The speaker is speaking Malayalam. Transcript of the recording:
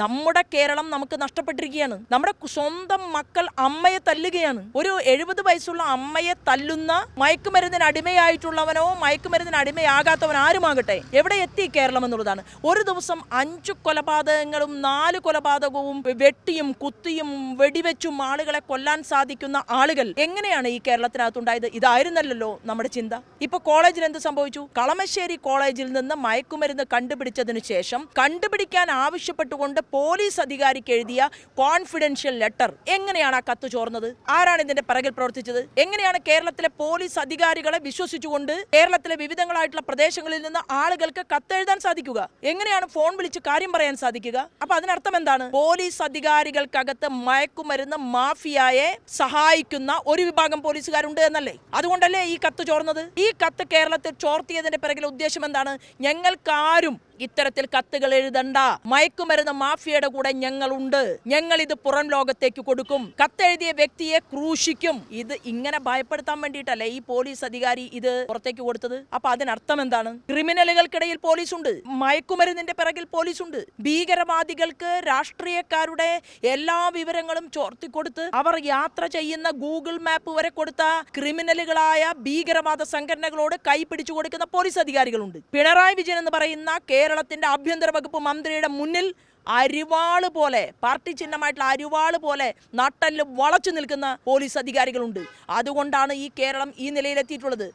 നമ്മുടെ കേരളം നമുക്ക് നഷ്ടപ്പെട്ടിരിക്കുകയാണ്. നമ്മുടെ സ്വന്തം മക്കൾ അമ്മയെ തല്ലുകയാണ്. ഒരു എഴുപത് വയസ്സുള്ള അമ്മയെ തല്ലുന്ന മയക്കുമരുന്നിന് അടിമയായിട്ടുള്ളവനോ മയക്കുമരുന്നിന് അടിമയാകാത്തവൻ ആരുമാകട്ടെ? എവിടെ എത്തി കേരളം എന്നുള്ളതാണ്. ഒരു ദിവസം അഞ്ചു കൊലപാതകങ്ങളും നാല് കൊലപാതകവും വെട്ടിയും കുത്തിയും വെടിവെച്ചും ആളുകളെ കൊല്ലാൻ സാധിക്കുന്ന ആളുകൾ എങ്ങനെയാണ് ഈ കേരളത്തിനകത്തുണ്ടായത്? ഇതായിരുന്നല്ലോ നമ്മുടെ ചിന്ത. ഇപ്പൊ കോളേജിൽ എന്ത് സംഭവിച്ചു? കളമശ്ശേരി കോളേജിൽ നിന്ന് മയക്കുമരുന്ന് കണ്ടുപിടിച്ചതിനു ശേഷം കണ്ടുപിടിക്കാൻ ആവശ്യപ്പെട്ടുകൊണ്ട് പോലീസ് അധികാരിക്ക് എഴുതിയ കോൺഫിഡൻഷ്യൽ ലെറ്റർ എങ്ങനെയാണ് ആ കത്ത് ചോർന്നത്? ആരാണ് ഇതിന്റെ പിറകിൽ പ്രവർത്തിച്ചത്? എങ്ങനെയാണ് കേരളത്തിലെ പോലീസ് അധികാരികളെ വിശ്വസിച്ചുകൊണ്ട് കേരളത്തിലെ വിവിധങ്ങളായിട്ടുള്ള പ്രദേശങ്ങളിൽ നിന്ന് ആളുകൾക്ക് കത്തെഴുതാൻ സാധിക്കുക? എങ്ങനെയാണ് ഫോൺ വിളിച്ച് കാര്യം പറയാൻ സാധിക്കുക? അപ്പൊ അതിനർത്ഥം എന്താണ്? പോലീസ് അധികാരികൾക്കകത്ത് മയക്കുമരുന്ന് മാഫിയയെ സഹായിക്കുന്ന ഒരു വിഭാഗം പോലീസുകാരുണ്ട് എന്നല്ലേ? അതുകൊണ്ടല്ലേ ഈ കത്ത് ചോർന്നത്? ഈ കത്ത് കേരളത്തിൽ ചോർത്തിയതിന്റെ പിറകിൽ ഉദ്ദേശം എന്താണ്? ഞങ്ങൾക്കാരും ഇത്തരത്തിൽ കത്തുകൾ എഴുതണ്ട. മയക്കുമരുന്ന് മാഫിയയുടെ കൂടെ ഞങ്ങളുണ്ട്. ഞങ്ങൾ ഇത് പുറം ലോകത്തേക്ക് കൊടുക്കും. കത്തെഴുതിയ വ്യക്തിയെ ക്രൂശിക്കും. ഇത് ഇങ്ങനെ ഭയപ്പെടുത്താൻ വേണ്ടിയിട്ടല്ലേ ഈ പോലീസ് അധികാരി ഇത് പുറത്തേക്ക് കൊടുത്തത്. അപ്പൊ അതിനർത്ഥം എന്താണ്? ക്രിമിനലുകൾക്കിടയിൽ പോലീസ് ഉണ്ട് മയക്കുമരുന്നിന്റെ പിറകിൽ പോലീസ് ഉണ്ട് ഭീകരവാദികൾക്ക് രാഷ്ട്രീയക്കാരുടെ എല്ലാ വിവരങ്ങളും ചോർത്തിക്കൊടുത്ത് അവർ യാത്ര ചെയ്യുന്ന ഗൂഗിൾ മാപ്പ് വരെ കൊടുത്ത ക്രിമിനലുകളായ ഭീകരവാദ സംഘടനകളോട് കൈപിടിച്ചു കൊടുക്കുന്ന പോലീസ് അധികാരികളുണ്ട്. പിണറായി വിജയൻ എന്ന് പറയുന്ന കേരളത്തിന്റെ ആഭ്യന്തര വകുപ്പ് മന്ത്രിയുടെ മുന്നിൽ അരിവാൾ പോലെ പാർട്ടി ചിഹ്നമായിട്ടുള്ള അരിവാൾ പോലെ നട്ടൽ വളച്ചു നിൽക്കുന്ന പോലീസ് അധികാരികളുണ്ട്. അതുകൊണ്ടാണ് ഈ കേരളം ഈ നിലയിലെത്തിയിട്ടുള്ളത്.